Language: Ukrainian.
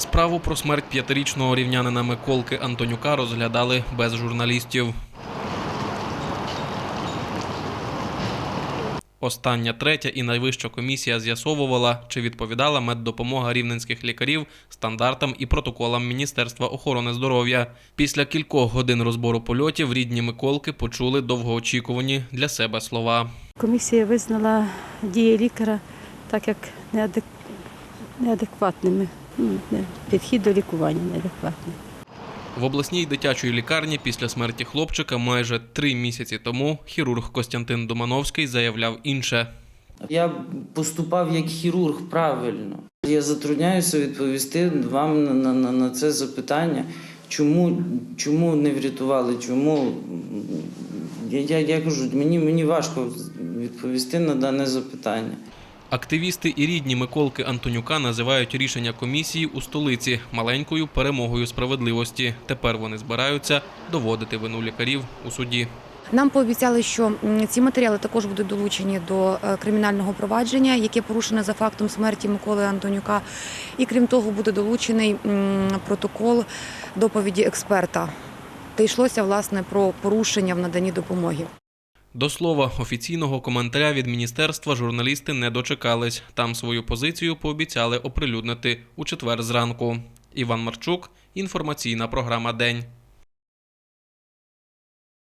Справу про смерть п'ятирічного рівнянина Миколки Антонюка розглядали без журналістів. Остання третя і найвища комісія з'ясовувала, чи відповідала меддопомога рівненських лікарів стандартам і протоколам Міністерства охорони здоров'я. Після кількох годин розбору польотів рідні Миколки почули довгоочікувані для себе слова. Комісія визнала дії лікаря так як неадек... неадекватними. Ну, Підхід до лікування неадекватний. В обласній дитячій лікарні після смерті хлопчика майже три місяці тому хірург Костянтин Домановський заявляв інше. Я поступав як хірург правильно. Я затрудняюся відповісти вам на, на, на, на це запитання, чому, чому не врятували, чому. Я, я, я кажу, мені, мені важко відповісти на дане запитання. Активісти і рідні Миколки Антонюка називають рішення комісії у столиці маленькою перемогою справедливості. Тепер вони збираються доводити вину лікарів у суді. Нам пообіцяли, що ці матеріали також будуть долучені до е, кримінального провадження, яке порушене за фактом смерті Миколи Антонюка. І крім того, буде долучений протокол доповіді експерта. Де йшлося власне про порушення в наданні допомоги. До слова, офіційного коментаря від міністерства журналісти не дочекались. Там свою позицію пообіцяли оприлюднити у четвер зранку. Іван Марчук, інформаційна програма День.